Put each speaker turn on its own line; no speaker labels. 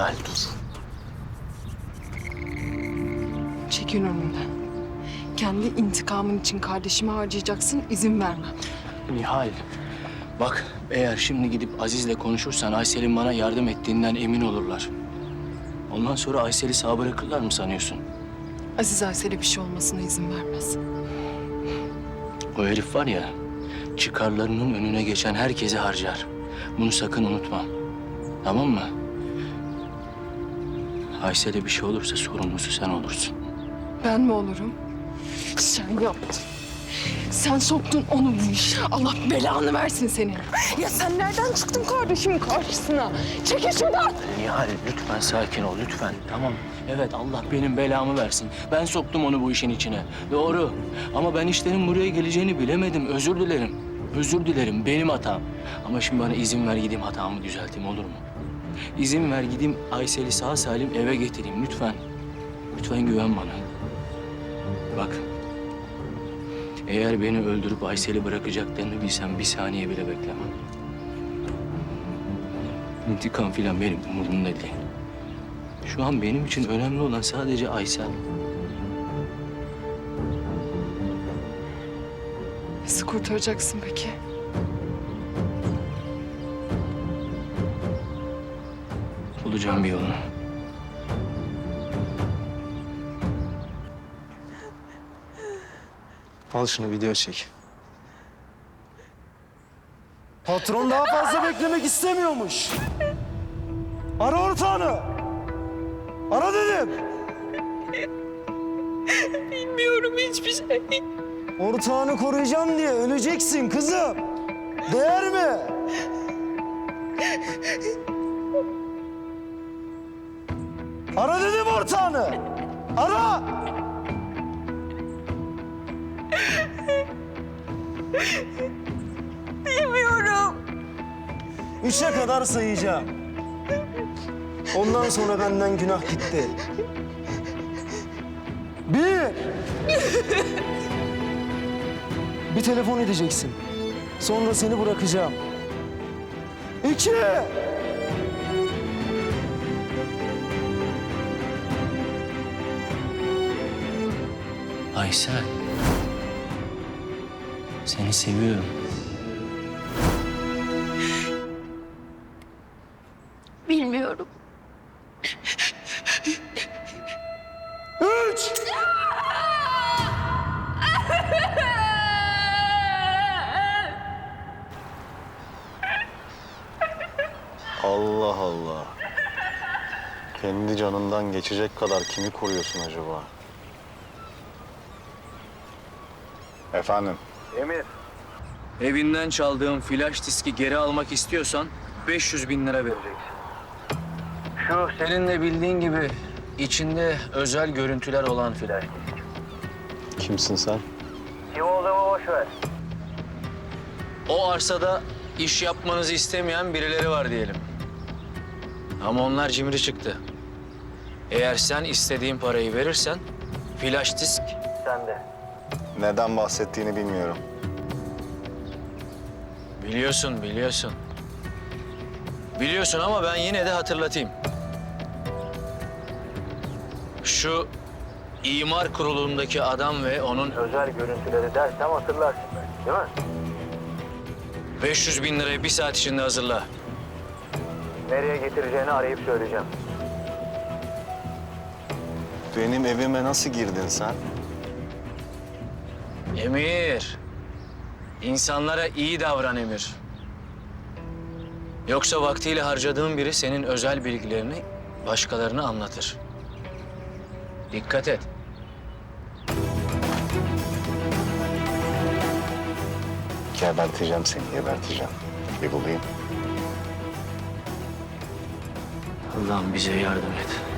Nihal dur.
Çekil önümden. Kendi intikamın için kardeşimi harcayacaksın, izin vermem.
Nihal. Bak eğer şimdi gidip Aziz'le konuşursan Aysel'in bana yardım ettiğinden emin olurlar. Ondan sonra Aysel'i sağ bırakırlar mı sanıyorsun?
Aziz Aysel'e bir şey olmasına izin vermez.
O herif var ya, çıkarlarının önüne geçen herkese harcar. Bunu sakın unutma. Tamam mı? Aysel'e bir şey olursa sorumlusu sen olursun.
Ben mi olurum? Sen yaptın. Sen soktun onu bu işe. Allah belanı versin senin. Ya sen nereden çıktın kardeşimin karşısına? Çekil şuradan.
Nihal lütfen sakin ol lütfen. Tamam. Evet Allah benim belamı versin. Ben soktum onu bu işin içine. Doğru. Ama ben işlerin buraya geleceğini bilemedim. Özür dilerim. Özür dilerim. Benim hatam. Ama şimdi bana izin ver gideyim hatamı düzelteyim olur mu? İzin ver gideyim Aysel'i sağ salim eve getireyim lütfen. Lütfen güven bana. Bak. Eğer beni öldürüp Aysel'i bırakacaklarını bilsem bir saniye bile beklemem. İntikam filan benim umurumda değil. Şu an benim için önemli olan sadece Aysel.
Nasıl kurtaracaksın peki?
Bulacağım bir yolunu.
Al şunu video çek. Patron daha fazla beklemek istemiyormuş. Ara ortağını. Ara dedim.
Bilmiyorum hiçbir şey.
Ortağını koruyacağım diye öleceksin kızım. Değer mi? Ara dedim ortağını. Ara.
Bilmiyorum.
Üçe kadar sayacağım. Ondan sonra benden günah gitti. Bir. Bir telefon edeceksin. Sonra seni bırakacağım. İki.
Aysel. Seni seviyorum.
Bilmiyorum.
Üç.
Allah Allah. Kendi canından geçecek kadar kimi koruyorsun acaba? Efendim?
Evinden çaldığım flash diski geri almak istiyorsan 500 bin lira vereceksin. Şu senin de bildiğin gibi içinde özel görüntüler olan flash disk.
Kimsin sen?
O arsada iş yapmanızı istemeyen birileri var diyelim. Ama onlar cimri çıktı. Eğer sen istediğin parayı verirsen flash disk sende.
Neden bahsettiğini bilmiyorum.
Biliyorsun, biliyorsun. Biliyorsun ama ben yine de hatırlatayım. Şu imar kurulundaki adam ve onun özel görüntüleri dersem hatırlarsın değil mi? 500 bin lirayı bir saat içinde hazırla. Nereye getireceğini arayıp söyleyeceğim.
Benim evime nasıl girdin sen?
Emir, insanlara iyi davran Emir. Yoksa vaktiyle harcadığın biri senin özel bilgilerini başkalarına anlatır. Dikkat et.
Geberteceğim seni, geberteceğim. Bir bulayım.
Allah'ım bize yardım et.